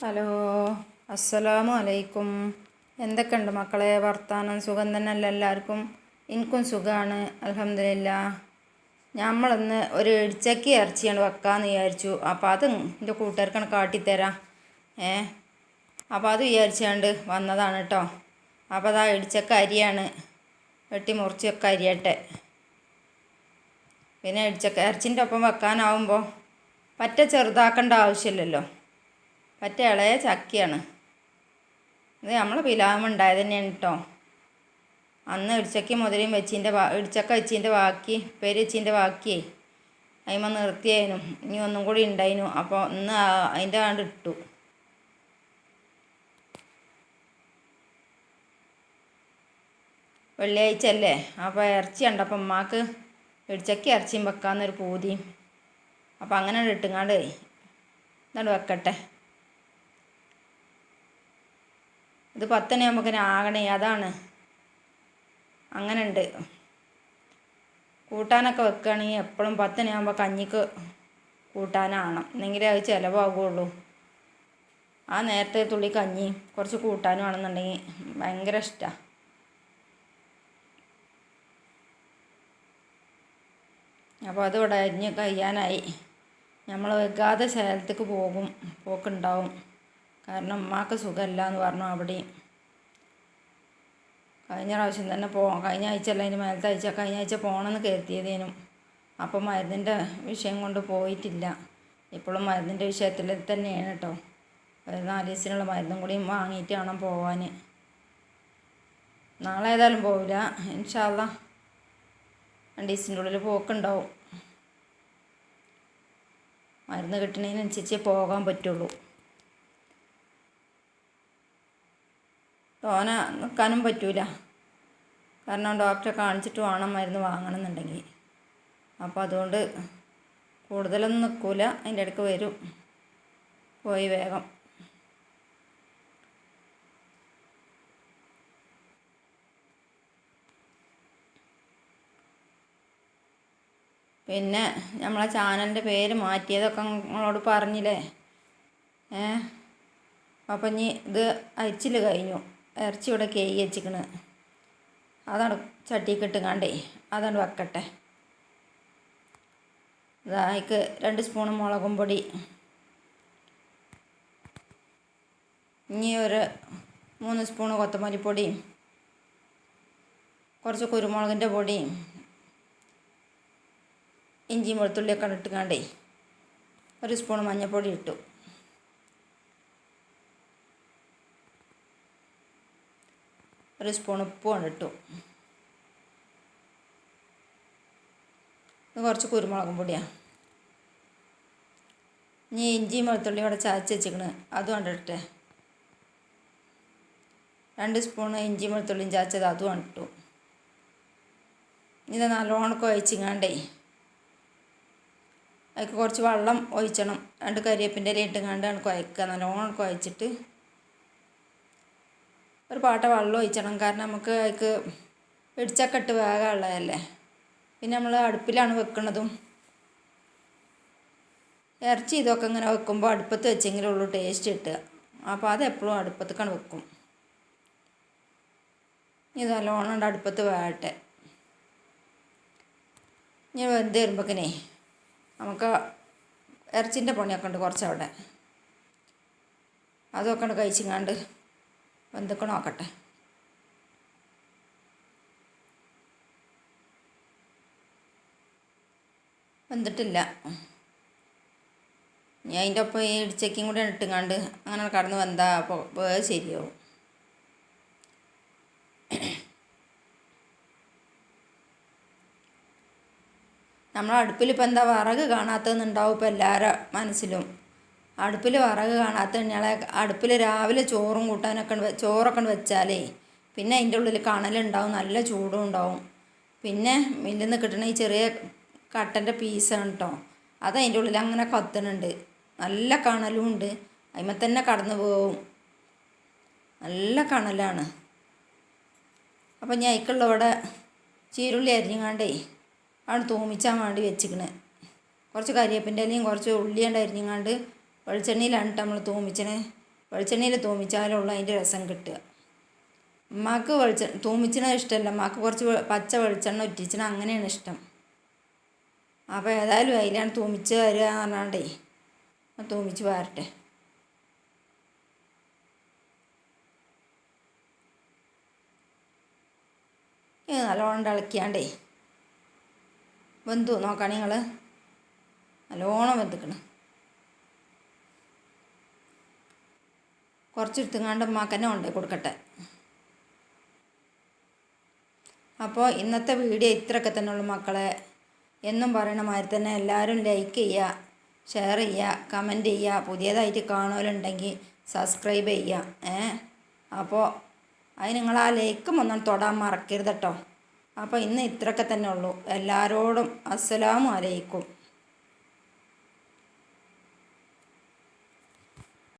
Hello അസ്സലാമു അലൈക്കും എന്തൊക്കെയുണ്ട് മക്കളെ? വർത്താനം സുഖം തന്നെയല്ല എല്ലാവർക്കും? എനിക്കും സുഖമാണ് അലഹമില്ല നമ്മളിന്ന് ഒരു ഇടിച്ചക്കി ഇറച്ചിയാണ് വെക്കാമെന്ന് വിചാരിച്ചു. അപ്പോൾ അത് എന്റെ കൂട്ടുകാർക്കാണ് കാട്ടിത്തരാം. ഏ? അപ്പോൾ അത് വിചാരിച്ചുകൊണ്ട് വന്നതാണ് കേട്ടോ അപ്പോൾ അതാ ഇടിച്ചക്ക അരിയാണ്. വെട്ടി മുറിച്ചൊക്കെ അരിയട്ടെ. പിന്നെ ഇടിച്ചക്ക ഇറച്ചിന്റെ ഒപ്പം വെക്കാനാവുമ്പോൾ പറ്റ ചെറുതാക്കേണ്ട ആവശ്യമില്ലല്ലോ. പറ്റ ഇളയ ചക്കയാണ്. ഇത് നമ്മളെ പിലാവ് ഉണ്ടായത് തന്നെയാണ് കേട്ടോ അന്ന് ഇടിച്ചക്ക മുതലും വെച്ചിന്റെ ഇടിച്ചക്ക വെച്ചിന്റെ ബാക്കി പേര് വെച്ചിന്റെ ബാക്കിയേ അതിമ നിർത്തിയായിരുന്നു ഇനി ഒന്നും കൂടി ഉണ്ടായിരുന്നു അപ്പോൾ ഇന്ന് അതിന്റെ കണ്ട് ഇട്ടു. വെള്ളിയാഴ്ച അല്ലേ? അപ്പോൾ ഇറച്ചി ഉണ്ട് അപ്പം ഉമ്മാക്ക് ഇടിച്ചക്ക ഇറച്ചിയും വെക്കാമെന്നൊരു പൂതിയും അപ്പം അങ്ങനെ ഇട്ടുങ്ങാണ്ട് ഇതാണ് വെക്കട്ടെ. ഇത് പത്തണി നമുക്ക് ആകണേ അതാണ്. അങ്ങനെ ഉണ്ട് കൂട്ടാനൊക്കെ വെക്കുകയാണെങ്കിൽ എപ്പോഴും പത്തണി ആകുമ്പോൾ കഞ്ഞിക്ക് കൂട്ടാനാണ് എന്നെങ്കിലേ അത് ചിലവാകുള്ളൂ. ആ നേരത്തെ തുള്ളി കഞ്ഞി കുറച്ച് കൂട്ടാനും ആണെന്നുണ്ടെങ്കിൽ ഭയങ്കര ഇഷ്ടമാണ് അപ്പോൾ അതിവിടെ അരിഞ്ഞ് കഴിയാനായി. നമ്മൾ വെക്കാതെ ശേലത്തേക്ക് പോകും പോക്കുണ്ടാവും. കാരണം ഉമ്മാക്ക് സുഖമില്ല എന്ന് പറഞ്ഞു അവിടെയും കഴിഞ്ഞ പ്രാവശ്യം തന്നെ പോ കഴിഞ്ഞ ആഴ്ച അല്ല അതിന് മേലത്തെ ആഴ്ച കഴിഞ്ഞ ആഴ്ച പോകണമെന്ന് കരുതിയതേനും. അപ്പം മരുന്നിന്റെ വിഷയം കൊണ്ട് പോയിട്ടില്ല. ഇപ്പോഴും മരുന്നിന്റെ വിഷയത്തിൽ തന്നെയാണ് കേട്ടോ ഒരു നാല് ദിവസത്തിനുള്ള മരുന്നും കൂടി വാങ്ങിയിട്ട് വേണം പോവാൻ. നാളെ ഏതായാലും പോവില്ല. ഇൻഷാല്ല രണ്ട് ദിവസത്തിന്റെ ഉള്ളിൽ പോക്കുണ്ടാവും. മരുന്ന് കിട്ടുന്നതിനനുസരിച്ച് പോകാൻ പറ്റുള്ളൂ. തോന നിൽക്കാനും പറ്റൂല. കാരണം ഡോക്ടറെ കാണിച്ചിട്ട് വേണം മരുന്ന് വാങ്ങണമെന്നുണ്ടെങ്കിൽ അപ്പോൾ അതുകൊണ്ട് കൂടുതലൊന്നും നിൽക്കൂല അതിന്റെ ഇടയ്ക്ക് വരും. പോയി വേഗം. പിന്നെ നമ്മളെ ചാനലിന്റെ പേര് മാറ്റിയതൊക്കെ നിങ്ങളോട് പറഞ്ഞില്ലേ? ഏ? അപ്പം ഇനി ഇത് അയച്ചിൽ കഴിഞ്ഞു. ഇറച്ചി ഇവിടെ കേയി വെച്ചിക്കണ്. അതാണ് ചട്ടിക്ക് ഇട്ടുങ്ങാണ്ടേ അതാണ് വെക്കട്ടെ. ഇതായിക്ക് രണ്ട് സ്പൂൺ മുളകും പൊടി. ഇനി ഒരു മൂന്ന് സ്പൂൺ കൊത്തമല്ലിപ്പൊടിയും കുറച്ച് കുരുമുളകിന്റെ പൊടിയും ഇഞ്ചിയും വെളുത്തുള്ളിയൊക്കെ ഇട്ടുങ്ങാണ്ടേ ഒരു സ്പൂൺ മഞ്ഞൾപ്പൊടി ഇട്ടു. ഒരു സ്പൂൺ ഉപ്പുമാണ് ഇട്ടു. കുറച്ച് കുരുമുളകും പൊടിയാണ് ഇനി ഇഞ്ചിയും വെളുത്തുള്ളിയും ഇവിടെ ചതച്ച് വെച്ചിക്കണ് അതും കണ്ടിട്ടെ രണ്ട് സ്പൂൺ ഇഞ്ചിയും വെളുത്തുള്ളിയും ചതച്ചത് അതും ഇട്ടു. ഇത് നല്ലോണം കുഴച്ചിങ്ങാണ്ടേ. അതിക്ക് കുറച്ച് വെള്ളം ഒഴിച്ചണം. രണ്ട് കരിവേപ്പിന്റെ ഇല ഇട്ടുങ്ങാണ്ടാണ് കുഴക്കുക. നല്ലോണം കുഴച്ചിട്ട് ഒരു പാട്ട വെള്ളം ഒഴിച്ചണം. കാരണം നമുക്ക് അതിക്ക് ഇടിച്ചൊക്കെ ഇട്ട് വേഗമുള്ളതല്ലേ പിന്നെ നമ്മൾ അടുപ്പിലാണ് വെക്കുന്നതും ഇറച്ചി ഇതൊക്കെ ഇങ്ങനെ വെക്കുമ്പോൾ അടുപ്പത്ത് വെച്ചെങ്കിലേ ഉള്ളൂ ടേസ്റ്റ് കിട്ടുക. അപ്പോൾ അത് എപ്പോഴും അടുപ്പത്തേക്കാണ് വെക്കും. ഇത് നല്ലോണം അടുപ്പത്ത് വേകട്ടെ. ഇനി വെന്ത് വരുമ്പോഴേക്കിനേ നമുക്ക് ഇറച്ചിന്റെ പണിയൊക്കെ ഉണ്ട് കുറച്ചവിടെ. അതൊക്കെ ഉണ്ട് കഴിച്ചിങ്ങാണ്ട് വെന്തൊക്കെ നോക്കട്ടെ. വെന്തിട്ടില്ല ഞാൻ അതിന്റെ ഒപ്പം ഈ ഇടിച്ചക്കും കൂടെ ഇട്ടുങ്ങാണ്ട് അങ്ങനെ കടന്ന് വന്നാൽ അപ്പോൾ ശരിയാവും. നമ്മൾ അടുപ്പിൽ ഇപ്പം എന്താ വിറക് കാണാത്തതെന്നുണ്ടാവും ഇപ്പം എല്ലാവരുടെ മനസ്സിലും. അടുപ്പിൽ വിറക് കാണാത്ത ഞങ്ങളെ അടുപ്പിൽ രാവിലെ ചോറും കൂട്ടാനൊക്കെ ചോറൊക്കെ വെച്ചാലേ പിന്നെ അതിന്റെ ഉള്ളിൽ കണലുണ്ടാവും നല്ല ചൂടും ഉണ്ടാവും. പിന്നെ മില്ലിൽ നിന്ന് കിട്ടണ ഈ ചെറിയ കട്ടന്റെ പീസാണ് കേട്ടോ അത് അതിന്റെ ഉള്ളിൽ അങ്ങനെ കത്തണുണ്ട് നല്ല കണലും ഉണ്ട്. അതിമ തന്നെ കടന്നു പോവും നല്ല കണലാണ്. അപ്പം ഞാൻ അതിക്കുള്ള ഇവിടെ ചീരുള്ളി അരിഞ്ഞങ്ങാണ്ടേ ആണ് തൂമിച്ചാൻ വേണ്ടി വെച്ചിക്കണേ. കുറച്ച് കരിയേപ്പിന്റെ ഇലയും കുറച്ച് ഉള്ളിയുണ്ട് അരിഞ്ഞങ്ങാണ്ട് വെളിച്ചെണ്ണയിലാണ് നമ്മൾ തൂമിച്ചണേ. വെളിച്ചെണ്ണയിൽ തൂമിച്ചാലുള്ള അതിന്റെ രസം കിട്ടുക. അമ്മയ്ക്ക് വെളിച്ച തൂമിച്ചണ ഇഷ്ടമല്ല. അമ്മയ്ക്ക് കുറച്ച് പച്ച വെളിച്ചെണ്ണ ഉറ്റിച്ചണ അങ്ങനെയാണ് ഇഷ്ടം. അപ്പോൾ ഏതായാലും അതിലാണ് തൂമിച്ച് വരിക എന്ന് പറഞ്ഞാണ്ടേ തൂമിച്ച് പാരട്ടെ ഇത് നല്ലോണം ഇളക്കിയാണ്ടേ വെന്തു നോക്കാം നിങ്ങൾ നല്ലോണം വെന്തിക്കണ്. കുറച്ചെടുത്തുങ്ങാണ്ട് ഉമ്മാക്കന്നെ കൊണ്ടേ കൊടുക്കട്ടെ. അപ്പോൾ ഇന്നത്തെ വീഡിയോ ഇത്രയൊക്കെ തന്നെ ഉള്ളു മക്കളെ. എന്നും പറയണ മാതിരി തന്നെ എല്ലാവരും ലൈക്ക് ചെയ്യുക ഷെയർ ചെയ്യുക കമന്റ് ചെയ്യുക പുതിയതായിട്ട് കാണുമല്ലുണ്ടെങ്കിൽ സബ്സ്ക്രൈബ് ചെയ്യുക ഏ? അപ്പോൾ അത് നിങ്ങൾ ആ ലൈക്കും ഒന്നും തൊടാൻ മറക്കരുത് കേട്ടോ. അപ്പോൾ ഇന്ന് ഇത്രയൊക്കെ തന്നെ ഉള്ളൂ. എല്ലാവരോടും അസ്സലാമു അലൈക്കും.